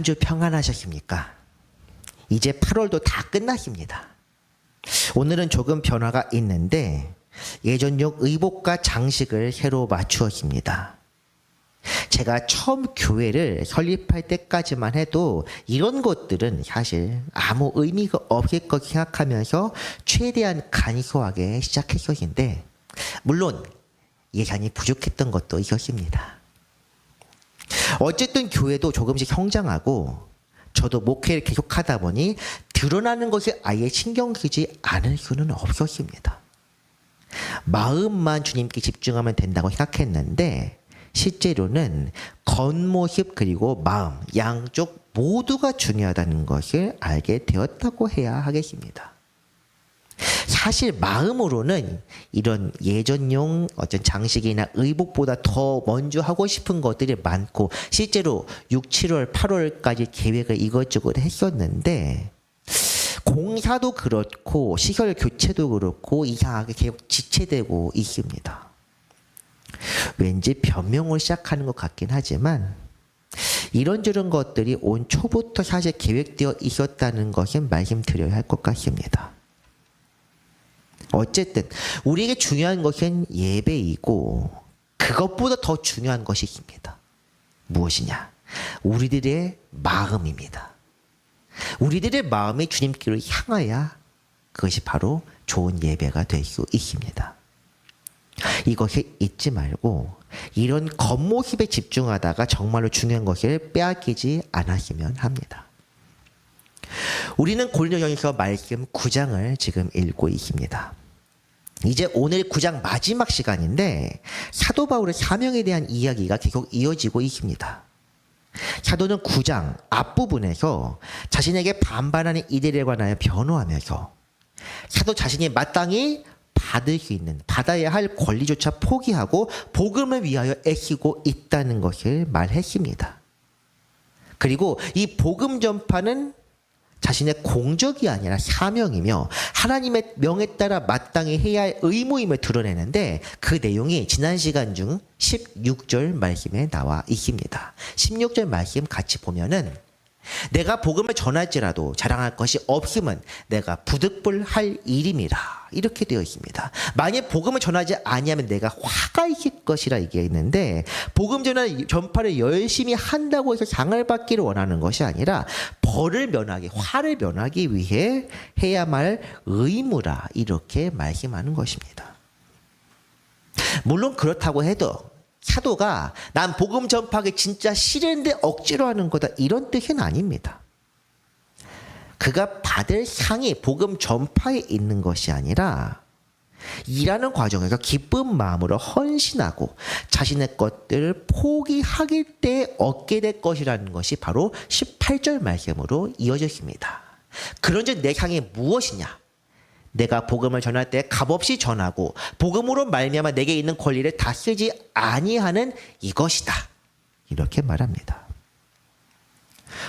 한 주 평안하셨습니까? 이제 8월도 다 끝났습니다. 오늘은 조금 변화가 있는데 예전용 의복과 장식을 새로 맞추었습니다. 제가 처음 교회를 설립할 때까지만 해도 이런 것들은 사실 아무 의미가 없을 것 생각하면서 최대한 간소하게 시작했었는데 물론 예산이 부족했던 것도 있었습니다. 어쨌든 교회도 조금씩 성장하고 저도 목회를 계속 하다 보니 드러나는 것에 아예 신경 쓰지 않을 수는 없었습니다. 마음만 주님께 집중하면 된다고 생각했는데 실제로는 겉모습 그리고 마음 양쪽 모두가 중요하다는 것을 알게 되었다고 해야 하겠습니다. 사실 마음으로는 이런 예전용 어떤 장식이나 의복보다 더 먼저 하고 싶은 것들이 많고 실제로 6, 7월, 8월까지 계획을 이것저것 했었는데 공사도 그렇고 시설 교체도 그렇고 이상하게 계속 지체되고 있습니다. 왠지 변명을 시작하는 것 같긴 하지만 이런저런 것들이 온 초부터 사실 계획되어 있었다는 것은 말씀드려야 할 것 같습니다. 어쨌든 우리에게 중요한 것은 예배이고 그것보다 더 중요한 것이 있습니다. 무엇이냐? 우리들의 마음입니다. 우리들의 마음이 주님께로 향하야 그것이 바로 좋은 예배가 될 수 있습니다. 이것을 잊지 말고 이런 겉모습에 집중하다가 정말로 중요한 것을 빼앗기지 않았으면 합니다. 우리는 고린도전서 말씀 9장을 지금 읽고 있습니다. 이제 오늘 9장 마지막 시간인데 사도 바울의 사명에 대한 이야기가 계속 이어지고 있습니다. 사도는 9장 앞부분에서 자신에게 반발하는 이들에 관하여 변호하면서 사도 자신이 마땅히 받을 수 있는 받아야 할 권리조차 포기하고 복음을 위하여 애쓰고 있다는 것을 말했습니다. 그리고 이 복음 전파는 자신의 공적이 아니라 사명이며 하나님의 명에 따라 마땅히 해야 할 의무임을 드러내는데 그 내용이 지난 시간 중 16절 말씀에 나와 있습니다. 16절 말씀 같이 보면은 내가 복음을 전할지라도 자랑할 것이 없음은 내가 부득불할 일임이라 이렇게 되어 있습니다. 만약 복음을 전하지 아니하면 내가 화가 있을 것이라 얘기했는데 복음 전할 전파를 열심히 한다고 해서 상을 받기를 원하는 것이 아니라 벌을 면하기 화를 면하기 위해 해야만 할 의무라 이렇게 말씀하는 것입니다. 물론 그렇다고 해도 사도가 난 복음 전파하기 진짜 싫은데 억지로 하는 거다 이런 뜻은 아닙니다. 그가 받을 상이 복음 전파에 있는 것이 아니라 일하는 과정에서 기쁜 마음으로 헌신하고 자신의 것들을 포기하길 때 얻게 될 것이라는 것이 바로 18절 말씀으로 이어졌습니다. 그런즉 내 상이 무엇이냐? 내가 복음을 전할 때 값없이 전하고 복음으로 말미암아 내게 있는 권리를 다 쓰지 아니하는 이것이다. 이렇게 말합니다.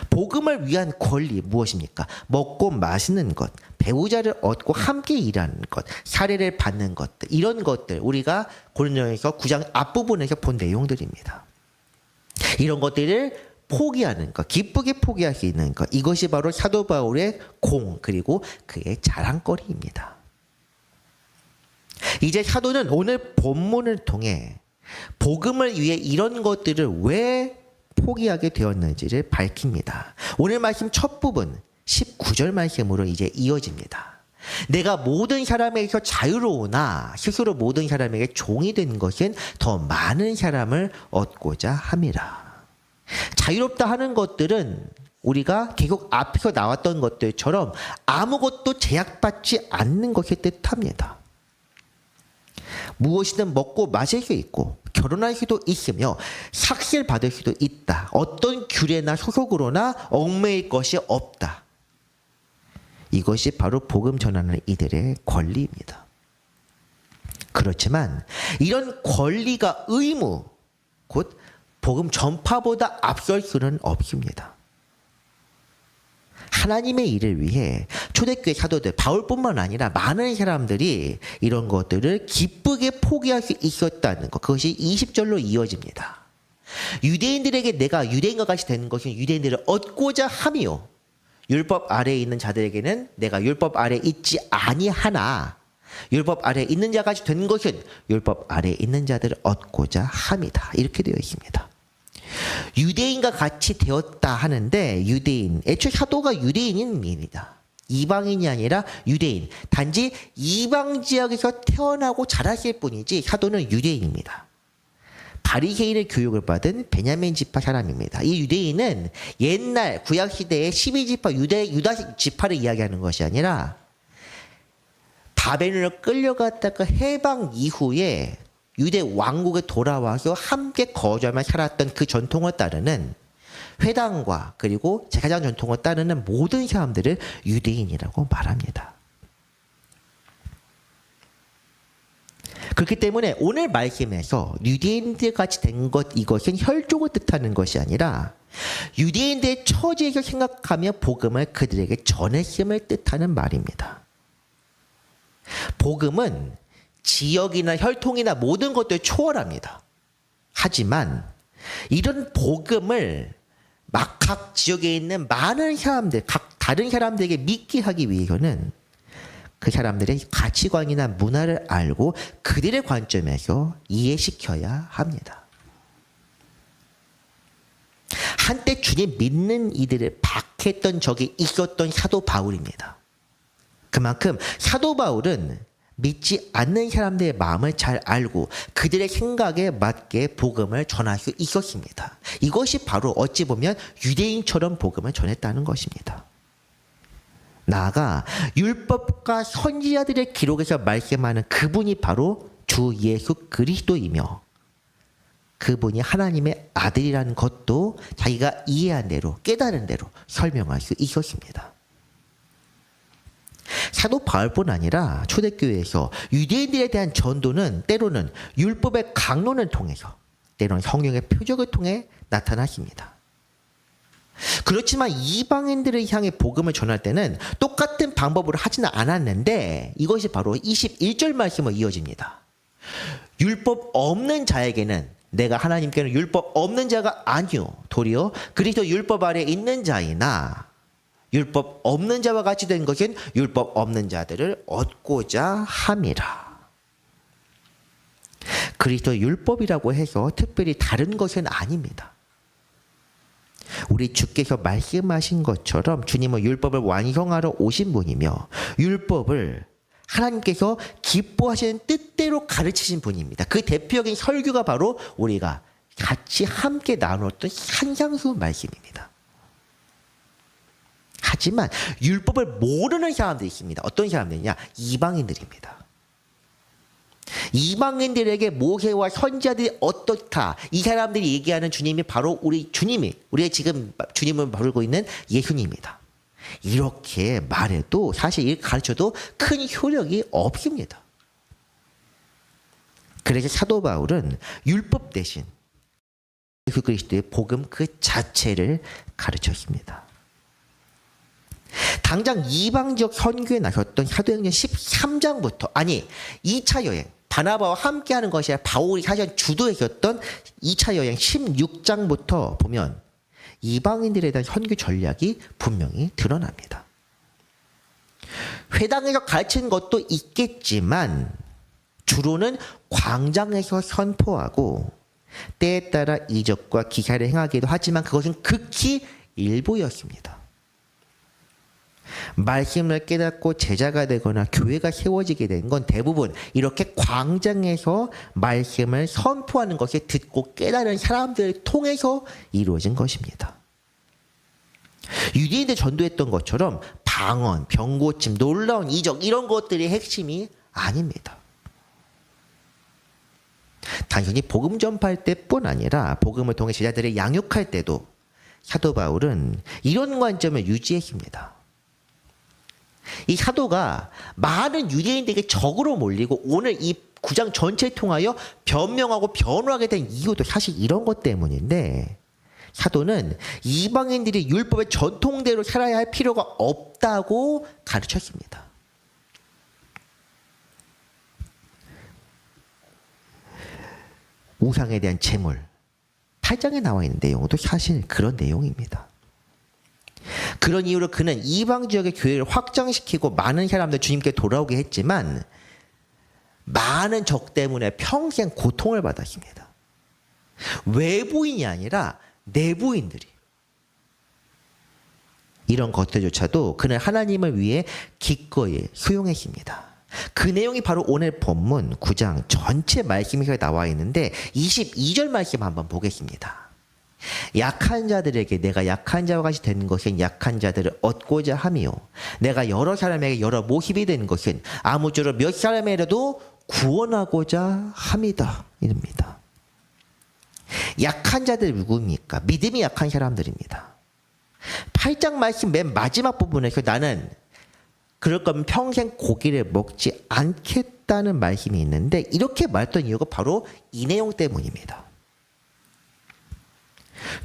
복음을 위한 권리 무엇입니까? 먹고 마시는 것, 배우자를 얻고 함께 일하는 것, 사례를 받는 것들 이런 것들 우리가 고린도에서 9장 앞부분에서 본 내용들입니다. 이런 것들을 포기하는 것, 기쁘게 있는 것, 이것이 바로 사도 바울의 공, 그리고 그의 자랑거리입니다. 이제 사도는 오늘 본문을 통해 복음을 위해 이런 것들을 왜 포기하게 되었는지를 밝힙니다. 오늘 말씀 첫 부분, 19절 말씀으로 이제 이어집니다. 내가 모든 사람에게서 자유로우나 스스로 모든 사람에게 종이 된 것은 더 많은 사람을 얻고자 함이라. 자유롭다 하는 것들은 우리가 계속 앞에서 나왔던 것들처럼 아무것도 제약받지 않는 것을 뜻합니다. 무엇이든 먹고 마실 수 있고 결혼할 수도 있으며 삭실 받을 수도 있다. 어떤 규례나 소속으로나 얽매일 것이 없다. 이것이 바로 복음 전하는 이들의 권리입니다. 그렇지만 이런 권리가 의무, 곧 복음 전파보다 앞설 수는 없습니다. 하나님의 일을 위해 초대교회 사도들 바울뿐만 아니라 많은 사람들이 이런 것들을 기쁘게 포기할 수 있었다는 것 그것이 20절로 이어집니다. 유대인들에게 내가 유대인과 같이 되는 것은 유대인들을 얻고자 함이요. 율법 아래에 있는 자들에게는 내가 율법 아래에 있지 아니하나 율법 아래에 있는 자같이 된 것은 율법 아래에 있는 자들을 얻고자 함이다. 이렇게 되어 있습니다. 유대인과 같이 되었다 하는데 유대인 애초에 사도가 유대인입니다. 이방인이 아니라 유대인. 단지 이방 지역에서 태어나고 자랐을 뿐이지 사도는 유대인입니다. 바리새인의 교육을 받은 베냐민 지파 사람입니다. 이 유대인은 옛날 구약 시대의 12지파 유대 유다 지파를 이야기하는 것이 아니라 바벨론을 끌려갔다가 해방 이후에 유대 왕국에 돌아와서 함께 거주하며 살았던 그 전통을 따르는 회당과 그리고 제사장 전통을 따르는 모든 사람들을 유대인이라고 말합니다. 그렇기 때문에 오늘 말씀에서 유대인들 같이 된 것 이것은 혈족을 뜻하는 것이 아니라 유대인들의 처지에서 생각하며 복음을 그들에게 전했음을 뜻하는 말입니다. 복음은 지역이나 혈통이나 모든 것들 초월합니다. 하지만 이런 복음을 막 각 지역에 있는 많은 사람들, 각 다른 사람들에게 믿게 하기 위해서는 그 사람들의 가치관이나 문화를 알고 그들의 관점에서 이해시켜야 합니다. 한때 주님 믿는 이들을 박했던 적이 있었던 사도 바울입니다. 그만큼 사도 바울은 믿지 않는 사람들의 마음을 잘 알고 그들의 생각에 맞게 복음을 전할 수 있었습니다. 이것이 바로 어찌 보면 유대인처럼 복음을 전했다는 것입니다. 나아가 율법과 선지자들의 기록에서 말씀하는 그분이 바로 주 예수 그리스도이며 그분이 하나님의 아들이라는 것도 자기가 이해한 대로 깨달은 대로 설명할 수 있었습니다. 사도 바울뿐 아니라 초대교회에서 유대인들에 대한 전도는 때로는 율법의 강론을 통해서 때로는 성령의 표적을 통해 나타났습니다. 그렇지만 이방인들을 향해 복음을 전할 때는 똑같은 방법으로 하지는 않았는데 이것이 바로 21절 말씀으로 이어집니다. 율법 없는 자에게는 내가 하나님께는 율법 없는 자가 아니요 도리어 그리스도 율법 아래 있는 자이나 율법 없는 자와 같이 된 것은 율법 없는 자들을 얻고자 함이라. 그리스도 율법이라고 해서 특별히 다른 것은 아닙니다. 우리 주께서 말씀하신 것처럼 주님은 율법을 완성하러 오신 분이며 율법을 하나님께서 기뻐하시는 뜻대로 가르치신 분입니다. 그 대표적인 설교가 바로 우리가 같이 함께 나눴던 산상수 말씀입니다. 하지만 율법을 모르는 사람들이 있습니다. 어떤 사람들이냐? 이방인들입니다. 이방인들에게 모세와 선지자들이 어떻다 이 사람들이 얘기하는 주님이 바로 우리 주님이 우리가 지금 주님을 부르고 있는 예수님입니다. 이렇게 말해도 사실 이 가르쳐도 큰 효력이 없습니다. 그래서 사도 바울은 율법 대신 예수 그리스도의 복음 그 자체를 가르쳤습니다. 당장 이방 지역 선교에 나섰던 사도행전 13장부터 아니 2차 여행 바나바와 함께 하는 것이 바울이 사실 주도했었던 2차 여행 16장부터 보면 이방인들에 대한 선교 전략이 분명히 드러납니다. 회당에서 가르치는 것도 있겠지만 주로는 광장에서 선포하고 때에 따라 이적과 기사를 행하기도 하지만 그것은 극히 일부였습니다. 말씀을 깨닫고 제자가 되거나 교회가 세워지게 된 건 대부분 이렇게 광장에서 말씀을 선포하는 것이 듣고 깨달은 사람들을 통해서 이루어진 것입니다. 유대인들 전도했던 것처럼 방언, 병고침, 놀라운 이적 이런 것들이 핵심이 아닙니다. 당연히 복음 전파할 때뿐 아니라 복음을 통해 제자들을 양육할 때도 사도 바울은 이런 관점을 유지했습니다. 이 사도가 많은 유대인들에게 적으로 몰리고 오늘 이 구장 전체를 통하여 변명하고 변호하게 된 이유도 사실 이런 것 때문인데 사도는 이방인들이 율법의 전통대로 살아야 할 필요가 없다고 가르쳤습니다. 우상에 대한 재물, 8장에 나와 있는 내용도 사실 그런 내용입니다. 그런 이유로 그는 이방 지역의 교회를 확장시키고 많은 사람들 주님께 돌아오게 했지만 많은 적 때문에 평생 고통을 받았습니다. 외부인이 아니라 내부인들이 이런 것들조차도 그는 하나님을 위해 기꺼이 수용했습니다. 그 내용이 바로 오늘 본문 9장 전체 말씀이 나와 있는데 22절 말씀 한번 보겠습니다. 약한 자들에게 내가 약한 자와 같이 되는 것은 약한 자들을 얻고자 함이요. 내가 여러 사람에게 여러 모습이 되는 것은 아무쪼록 몇 사람이라도 구원하고자 함이다. 이릅니다. 약한 자들 누구입니까? 믿음이 약한 사람들입니다. 8장 말씀 맨 마지막 부분에서 나는 그럴 거면 평생 고기를 먹지 않겠다는 말씀이 있는데 이렇게 말했던 이유가 바로 이 내용 때문입니다.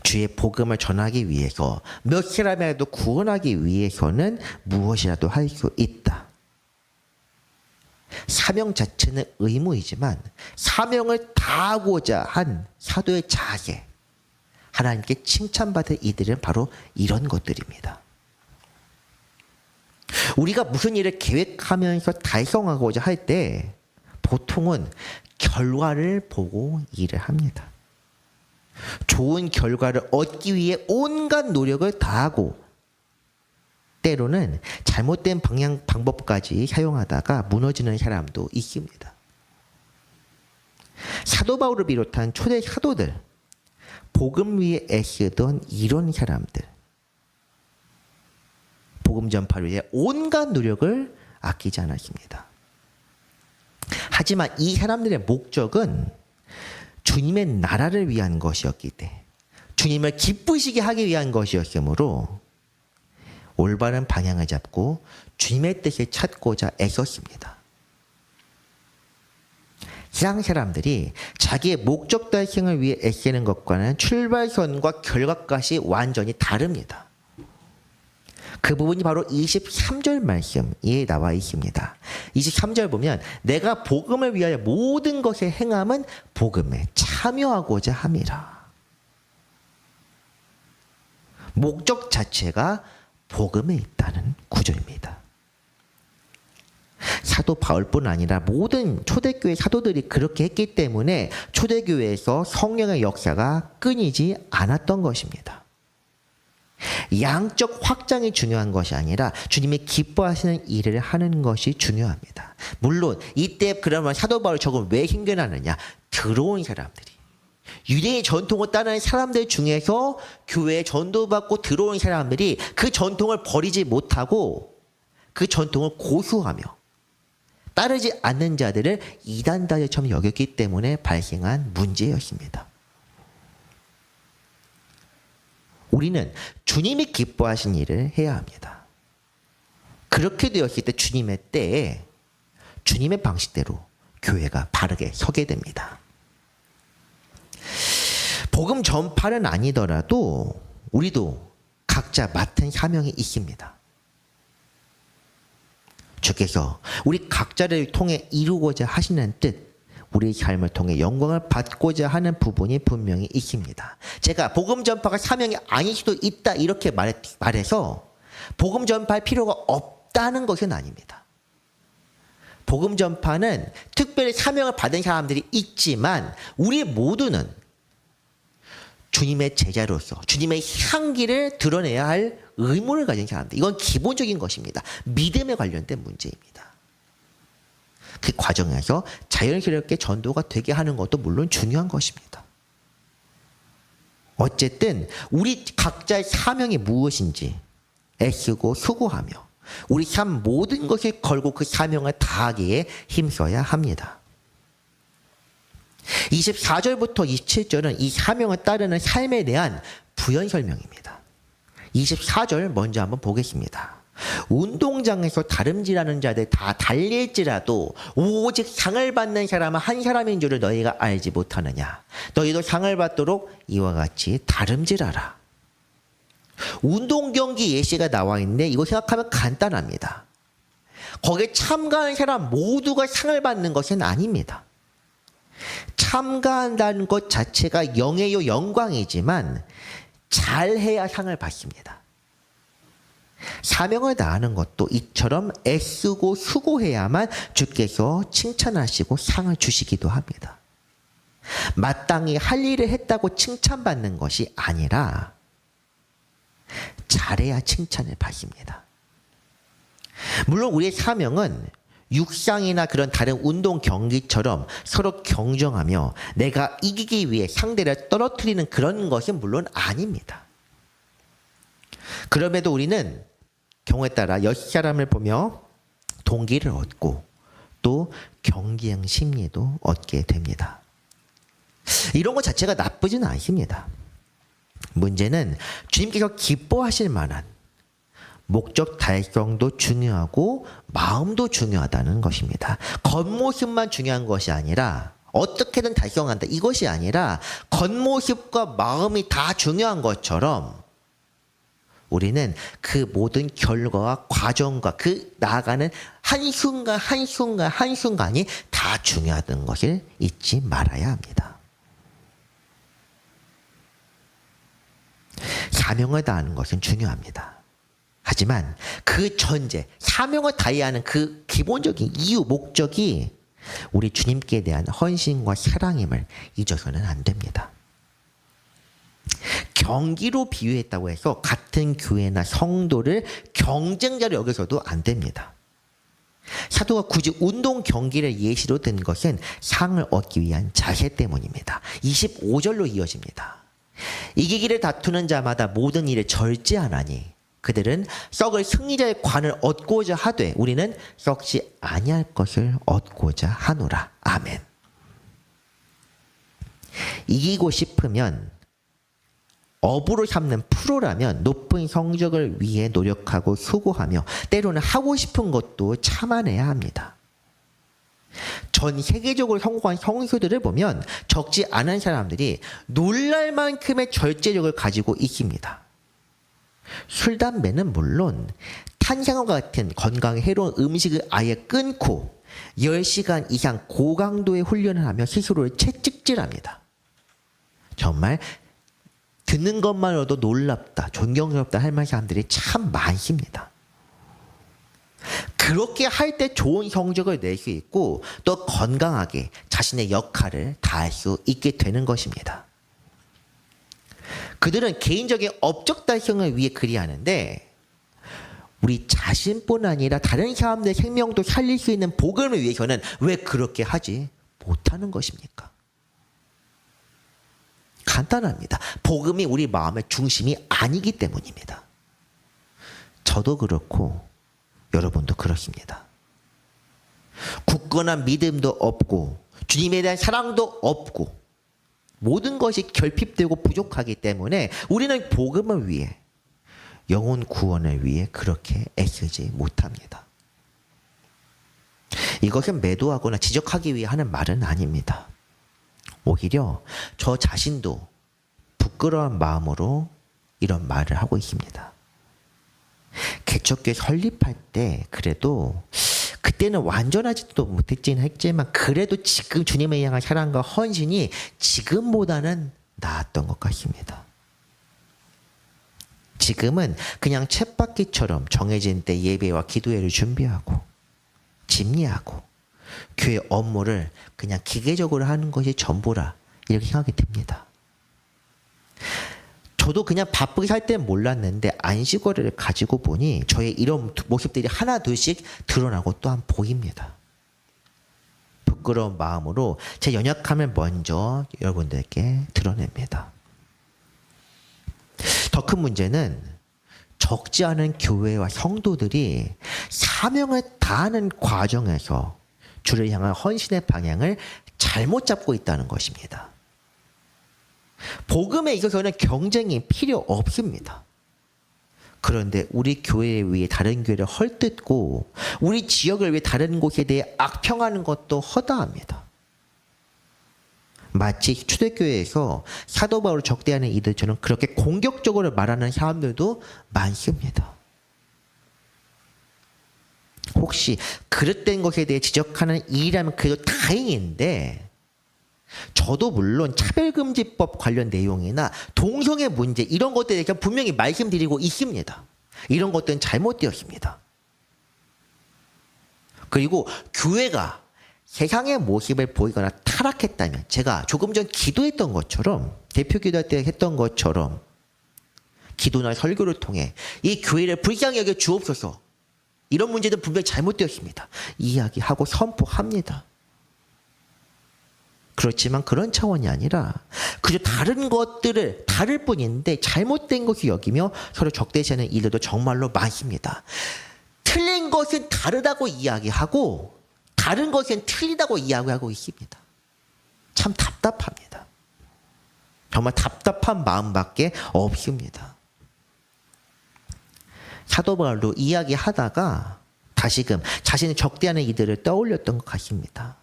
주의 복음을 전하기 위해서 몇 사람이라도 구원하기 위해서는 무엇이라도 할 수 있다. 사명 자체는 의무이지만 사명을 다하고자 한 사도의 자세, 하나님께 칭찬받을 이들은 바로 이런 것들입니다. 우리가 무슨 일을 계획하면서 달성하고자 할 때 보통은 결과를 보고 일을 합니다. 좋은 결과를 얻기 위해 온갖 노력을 다하고 때로는 잘못된 방향 방법까지 사용하다가 무너지는 사람도 있습니다. 사도 바울을 비롯한 초대 사도들 복음 위에 애쓰던 이런 사람들 복음 전파를 위해 온갖 노력을 아끼지 않았습니다. 하지만 이 사람들의 목적은 주님의 나라를 위한 것이었기 때문에 주님을 기쁘시게 하기 위한 것이었으므로 올바른 방향을 잡고 주님의 뜻을 찾고자 애썼습니다. 세상 사람들이 자기의 목적 달성을 위해 애쓰는 것과는 출발선과 결과까지 완전히 다릅니다. 그 부분이 바로 23절 말씀에 나와 있습니다. 23절 보면 내가 복음을 위하여 모든 것에 행함은 복음에 참여하고자 함이라. 목적 자체가 복음에 있다는 구절입니다. 사도 바울뿐 아니라 모든 초대교회 사도들이 그렇게 했기 때문에 초대교회에서 성령의 역사가 끊이지 않았던 것입니다. 양적 확장이 중요한 것이 아니라 주님이 기뻐하시는 일을 하는 것이 중요합니다. 물론 이때 그러면 사도 바울 저걸 왜 힘겨나느냐? 들어온 사람들이 유대인 전통을 따르는 사람들 중에서 교회에 전도받고 들어온 사람들이 그 전통을 버리지 못하고 그 전통을 고수하며 따르지 않는 자들을 이단자들처럼 여겼기 때문에 발생한 문제였습니다. 우리는 주님이 기뻐하신 일을 해야 합니다. 그렇게 되었을 때 주님의 때에 주님의 방식대로 교회가 바르게 서게 됩니다. 복음 전파는 아니더라도 우리도 각자 맡은 사명이 있습니다. 주께서 우리 각자를 통해 이루고자 하시는 뜻, 우리 삶을 통해 영광을 받고자 하는 부분이 분명히 있습니다. 제가 복음 전파가 사명이 아닐 수도 있다 이렇게 말해서 복음 전파할 필요가 없다는 것은 아닙니다. 복음 전파는 특별히 사명을 받은 사람들이 있지만 우리 모두는 주님의 제자로서 주님의 향기를 드러내야 할 의무를 가진 사람들. 이건 기본적인 것입니다. 믿음에 관련된 문제입니다. 그 과정에서 자연스럽게 전도가 되게 하는 것도 물론 중요한 것입니다. 어쨌든 우리 각자의 사명이 무엇인지 애쓰고 수고하며 우리 삶 모든 것을 걸고 그 사명을 다하기에 힘써야 합니다. 24절부터 27절은 이 사명을 따르는 삶에 대한 부연 설명입니다. 24절 먼저 한번 보겠습니다. 운동장에서 다름질하는 자들 다 달릴지라도 오직 상을 받는 사람은 한 사람인 줄을 너희가 알지 못하느냐. 너희도 상을 받도록 이와 같이 다름질하라. 운동 경기 예시가 나와 있는데 이거 생각하면 간단합니다. 거기에 참가하는 사람 모두가 상을 받는 것은 아닙니다. 참가한다는 것 자체가 영예요 영광이지만 잘해야 상을 받습니다. 사명을 다하는 것도 이처럼 애쓰고 수고해야만 주께서 칭찬하시고 상을 주시기도 합니다. 마땅히 할 일을 했다고 칭찬받는 것이 아니라 잘해야 칭찬을 받습니다. 물론 우리의 사명은 육상이나 그런 다른 운동 경기처럼 서로 경쟁하며 내가 이기기 위해 상대를 떨어뜨리는 그런 것은 물론 아닙니다. 그럼에도 우리는 경우에 따라 여 사람을 보며 동기를 얻고 또 경기형 심리도 얻게 됩니다. 이런 것 자체가 나쁘지는 않습니다. 문제는 주님께서 기뻐하실 만한 목적 달성도 중요하고 마음도 중요하다는 것입니다. 겉모습만 중요한 것이 아니라 어떻게든 달성한다 이것이 아니라 겉모습과 마음이 다 중요한 것처럼 우리는 그 모든 결과와 과정과 그 나아가는 한순간 한순간 한순간이 다 중요하다는 것을 잊지 말아야 합니다. 사명을 다하는 것은 중요합니다. 하지만 그 전제, 사명을 다해야 하는 그 기본적인 이유, 목적이 우리 주님께 대한 헌신과 사랑임을 잊어서는 안 됩니다. 경기로 비유했다고 해서 같은 교회나 성도를 경쟁자로 여겨서도 안 됩니다. 사도가 굳이 운동 경기를 예시로 든 것은 상을 얻기 위한 자세 때문입니다. 25절로 이어집니다. 이기기를 다투는 자마다 모든 일을 절제하나니 그들은 썩을 승리자의 관을 얻고자 하되 우리는 썩지 아니할 것을 얻고자 하노라. 아멘. 이기고 싶으면 업으로 삼는 프로라면 높은 성적을 위해 노력하고 수고하며 때로는 하고 싶은 것도 참아내야 합니다. 전 세계적으로 성공한 선수들을 보면 적지 않은 사람들이 놀랄 만큼의 절제력을 가지고 있습니다. 술, 담배는 물론 탄산과 같은 건강에 해로운 음식을 아예 끊고 10시간 이상 고강도의 훈련을 하며 스스로를 채찍질합니다. 정말 듣는 것만으로도 놀랍다, 존경스럽다 할 만한 사람들이 참 많습니다. 그렇게 할 때 좋은 성적을 낼 수 있고 또 건강하게 자신의 역할을 다할 수 있게 되는 것입니다. 그들은 개인적인 업적 달성을 위해 그리하는데 우리 자신뿐 아니라 다른 사람들의 생명도 살릴 수 있는 복음을 위해서는 왜 그렇게 하지 못하는 것입니까? 간단합니다. 복음이 우리 마음의 중심이 아니기 때문입니다. 저도 그렇고 여러분도 그렇습니다. 굳건한 믿음도 없고 주님에 대한 사랑도 없고 모든 것이 결핍되고 부족하기 때문에 우리는 복음을 위해 영혼 구원을 위해 그렇게 애쓰지 못합니다. 이것은 매도하거나 지적하기 위해 하는 말은 아닙니다. 오히려 저 자신도 부끄러운 마음으로 이런 말을 하고 있습니다. 개척교회 설립할 때 그래도 그때는 완전하지도 못했긴 했지만 그래도 지금 주님에 향한 사랑과 헌신이 지금보다는 나았던 것 같습니다. 지금은 그냥 쳇바퀴처럼 정해진 때 예배와 기도회를 준비하고 집리하고 교회 업무를 그냥 기계적으로 하는 것이 전부라 이렇게 생각이 듭니다. 저도 그냥 바쁘게 살 때는 몰랐는데 안식월을 가지고 보니 저의 이런 모습들이 하나 둘씩 드러나고 또한 보입니다. 부끄러운 마음으로 제 연약함을 먼저 여러분들께 드러냅니다. 더 큰 문제는 적지 않은 교회와 성도들이 사명을 다하는 과정에서 주를 향한 헌신의 방향을 잘못 잡고 있다는 것입니다. 복음에 있어서는 경쟁이 필요 없습니다. 그런데 우리 교회에 위해 다른 교회를 헐뜯고 우리 지역을 위해 다른 곳에 대해 악평하는 것도 허다합니다. 마치 초대교회에서 사도 바울을 적대하는 이들처럼 그렇게 공격적으로 말하는 사람들도 많습니다. 혹시 그릇된 것에 대해 지적하는 일이라면 그래도 다행인데 저도 물론 차별금지법 관련 내용이나 동성애 문제 이런 것들에 대해서 분명히 말씀드리고 있습니다. 이런 것들은 잘못되었습니다. 그리고 교회가 세상의 모습을 보이거나 타락했다면 제가 조금 전 기도했던 것처럼 대표 기도할 때 했던 것처럼 기도나 설교를 통해 이 교회를 불쌍히 여겨 주옵소서 이런 문제들 분명히 잘못되었습니다. 이야기하고 선포합니다. 그렇지만 그런 차원이 아니라 그저 다른 것들을 다를 뿐인데 잘못된 것이 여기며 서로 적대시하는 일들도 정말로 많습니다. 틀린 것은 다르다고 이야기하고 다른 것은 틀리다고 이야기하고 있습니다. 참 답답합니다. 정말 답답한 마음밖에 없습니다. 사도 바울도 이야기하다가 다시금 자신의 적대하는 이들을 떠올렸던 것 같습니다.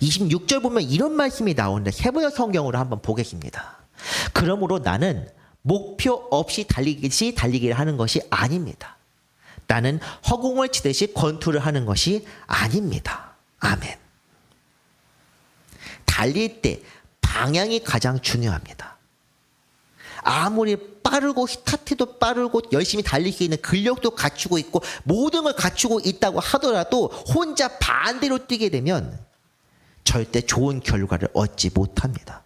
26절 보면 이런 말씀이 나오는데 세번역 성경으로 한번 보겠습니다. 그러므로 나는 목표 없이 달리듯이 달리기를 하는 것이 아닙니다. 나는 허공을 치듯이 권투를 하는 것이 아닙니다. 아멘. 달릴 때 방향이 가장 중요합니다. 아무리 빠르고 스타트도 빠르고 열심히 달릴 수 있는 근력도 갖추고 있고 모든 걸 갖추고 있다고 하더라도 혼자 반대로 뛰게 되면 절대 좋은 결과를 얻지 못합니다.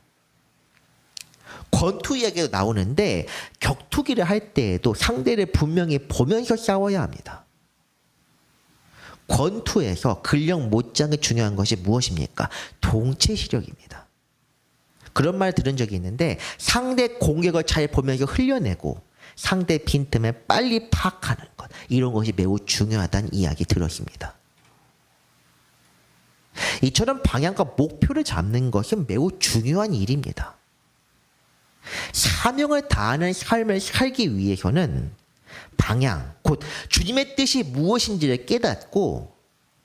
권투 이야기가 나오는데 격투기를 할 때에도 상대를 분명히 보면서 싸워야 합니다. 권투에서 근력 못지않게 중요한 것이 무엇입니까? 동체 시력입니다. 그런 말 들은 적이 있는데 상대 공격을 잘 보면서 흘려내고 상대 빈틈에 빨리 파악하는 것 이런 것이 매우 중요하다는 이야기 들었습니다. 이처럼 방향과 목표를 잡는 것은 매우 중요한 일입니다. 사명을 다하는 삶을 살기 위해서는 방향, 곧 주님의 뜻이 무엇인지를 깨닫고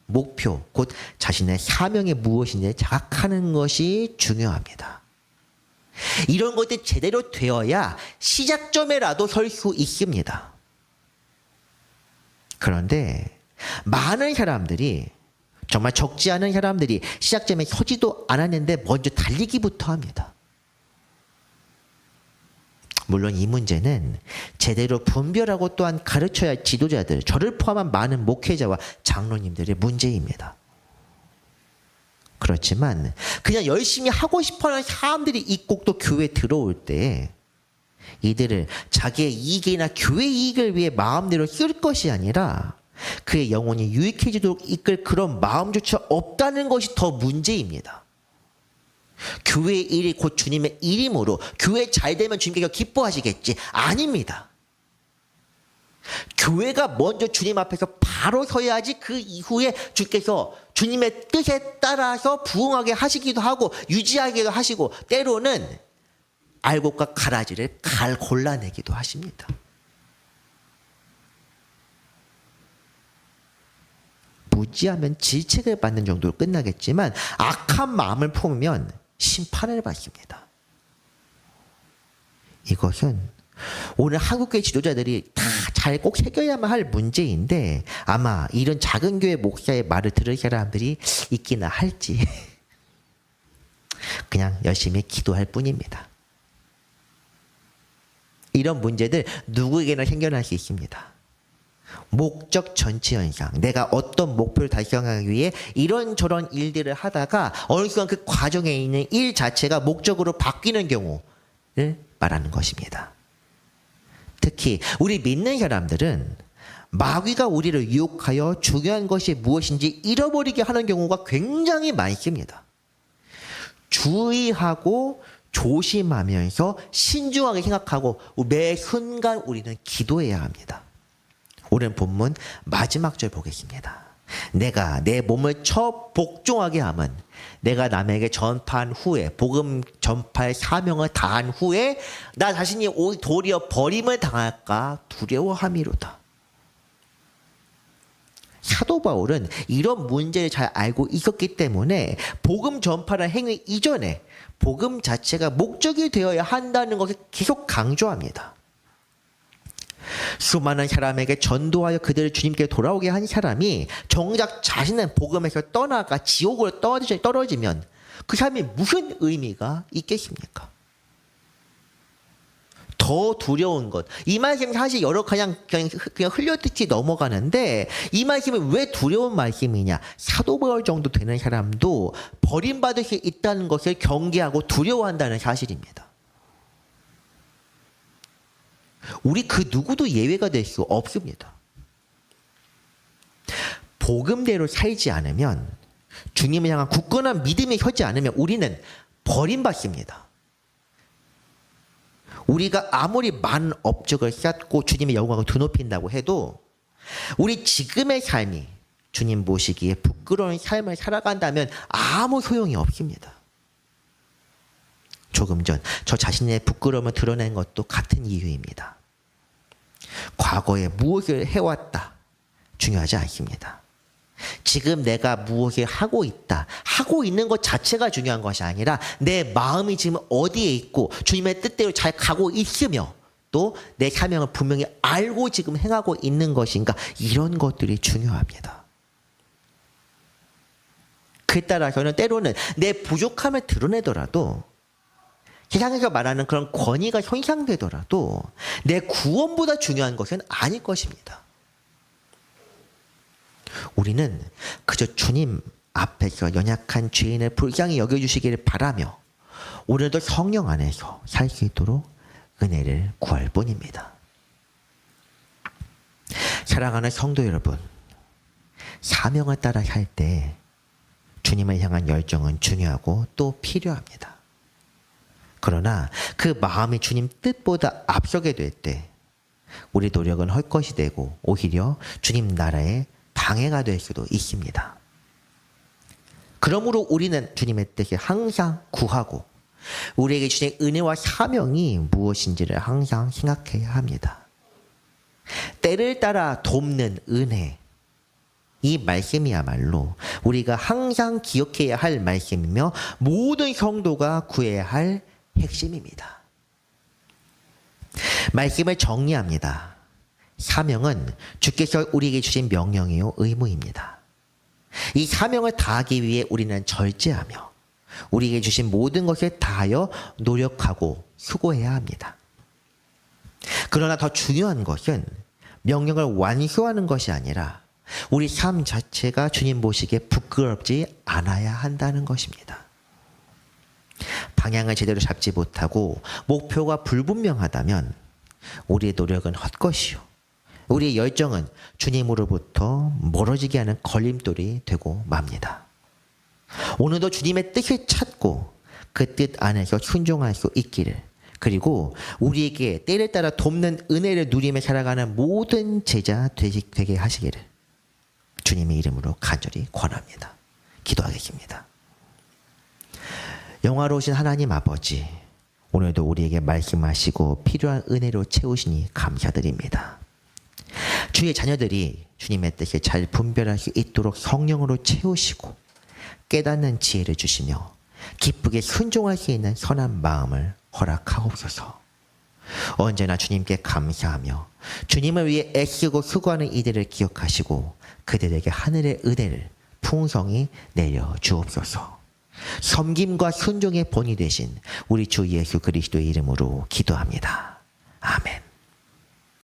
목표, 곧 자신의 사명이 무엇인지를 자각하는 것이 중요합니다. 이런 것들이 제대로 되어야 시작점에라도 설 수 있습니다. 그런데 많은 사람들이 정말 적지 않은 사람들이 시작점에 서지도 않았는데 먼저 달리기부터 합니다. 물론 이 문제는 제대로 분별하고 또한 가르쳐야 할 지도자들, 저를 포함한 많은 목회자와 장로님들의 문제입니다. 그렇지만 그냥 열심히 하고 싶어하는 사람들이 있고 또 교회 들어올 때 이들을 자기의 이익이나 교회 이익을 위해 마음대로 쓸 것이 아니라 그의 영혼이 유익해지도록 이끌 그런 마음조차 없다는 것이 더 문제입니다. 교회의 일이 곧 주님의 일이므로 교회 잘 되면 주님께서 기뻐하시겠지. 아닙니다. 교회가 먼저 주님 앞에서 바로 서야지 그 이후에 주께서 주님의 뜻에 따라서 부응하게 하시기도 하고 유지하기도 하시고 때로는 알곡과 가라지를 갈 골라내기도 하십니다. 무지하면 질책을 받는 정도로 끝나겠지만 악한 마음을 품으면 심판을 받습니다. 이것은 오늘 한국교회 지도자들이 다 잘꼭 새겨야만 할 문제인데 아마 이런 작은 교회 목사의 말을 들을 사람들이 있기나 할지 그냥 열심히 기도할 뿐입니다. 이런 문제들 누구에게나 생겨날 수 있습니다. 목적 전체 현상. 내가 어떤 목표를 달성하기 위해 이런저런 일들을 하다가 어느 순간 그 과정에 있는 일 자체가 목적으로 바뀌는 경우를 말하는 것입니다. 특히 우리 믿는 사람들은 마귀가 우리를 유혹하여 중요한 것이 무엇인지 잃어버리게 하는 경우가 굉장히 많습니다. 주의하고 조심하면서 신중하게 생각하고 매 순간 우리는 기도해야 합니다. 오늘 본문 마지막 절 보겠습니다. 내가 내 몸을 처 복종하게 함은 내가 남에게 전파한 후에 복음 전파의 사명을 다한 후에 나 자신이 오- 도리어 버림을 당할까 두려워함이로다. 사도 바울은 이런 문제를 잘 알고 있었기 때문에 복음 전파를 행위 이전에 복음 자체가 목적이 되어야 한다는 것을 계속 강조합니다. 수많은 사람에게 전도하여 그들을 주님께 돌아오게 한 사람이 정작 자신은 복음에서 떠나가 지옥으로 떨어지- 떨어지면 그 삶이 무슨 의미가 있겠습니까? 더 두려운 것. 이 말씀 사실 여러 그냥, 그냥, 그냥 흘려듣지 넘어가는데 이 말씀이 왜 두려운 말씀이냐. 사도 바울 정도 되는 사람도 버림받을 수 있다는 것을 경계하고 두려워한다는 사실입니다. 우리 그 누구도 예외가 될 수 없습니다. 복음대로 살지 않으면 주님을 향한 굳건한 믿음이 혀지 않으면 우리는 버림받습니다. 우리가 아무리 많은 업적을 쌓고 주님의 영광을 드높인다고 해도 우리 지금의 삶이 주님 보시기에 부끄러운 삶을 살아간다면 아무 소용이 없습니다. 조금 전 저 자신의 부끄러움을 드러낸 것도 같은 이유입니다. 과거에 무엇을 해왔다 중요하지 않습니다. 지금 내가 무엇을 하고 있다. 하고 있는 것 자체가 중요한 것이 아니라 내 마음이 지금 어디에 있고 주님의 뜻대로 잘 가고 있으며 또 내 사명을 분명히 알고 지금 행하고 있는 것인가 이런 것들이 중요합니다. 그에 따라서는 때로는 내 부족함을 드러내더라도 세상에서 말하는 그런 권위가 현상되더라도 내 구원보다 중요한 것은 아닐 것입니다. 우리는 그저 주님 앞에서 연약한 죄인을 불쌍히 여겨주시기를 바라며 오늘도 성령 안에서 살 수 있도록 은혜를 구할 뿐입니다. 사랑하는 성도 여러분, 사명을 따라 살 때 주님을 향한 열정은 중요하고 또 필요합니다. 그러나 그 마음이 주님 뜻보다 앞서게 될 때 우리 노력은 헐것이 되고 오히려 주님 나라에 방해가 될 수도 있습니다. 그러므로 우리는 주님의 뜻을 항상 구하고 우리에게 주신 은혜와 사명이 무엇인지를 항상 생각해야 합니다. 때를 따라 돕는 은혜. 이 말씀이야말로 우리가 항상 기억해야 할 말씀이며 모든 성도가 구해야 할 핵심입니다. 말씀을 정리합니다. 사명은 주께서 우리에게 주신 명령이요 의무입니다. 이 사명을 다하기 위해 우리는 절제하며 우리에게 주신 모든 것을 다하여 노력하고 수고해야 합니다. 그러나 더 중요한 것은 명령을 완수하는 것이 아니라 우리 삶 자체가 주님 보시기에 부끄럽지 않아야 한다는 것입니다. 방향을 제대로 잡지 못하고 목표가 불분명하다면 우리의 노력은 헛것이요. 우리의 열정은 주님으로부터 멀어지게 하는 걸림돌이 되고 맙니다. 오늘도 주님의 뜻을 찾고 그 뜻 안에서 순종할 수 있기를 그리고 우리에게 때를 따라 돕는 은혜를 누리며 살아가는 모든 제자 되게 하시기를 주님의 이름으로 간절히 권합니다. 기도하겠습니다. 영화로우신 하나님 아버지, 오늘도 우리에게 말씀하시고 필요한 은혜로 채우시니 감사드립니다. 주의 자녀들이 주님의 뜻을 잘 분별할 수 있도록 성령으로 채우시고 깨닫는 지혜를 주시며 기쁘게 순종할 수 있는 선한 마음을 허락하옵소서. 언제나 주님께 감사하며 주님을 위해 애쓰고 수고하는 이들을 기억하시고 그들에게 하늘의 은혜를 풍성히 내려 주옵소서. 섬김과 순종의 본이 되신 우리 주 예수 그리스도의 이름으로 기도합니다. 아멘.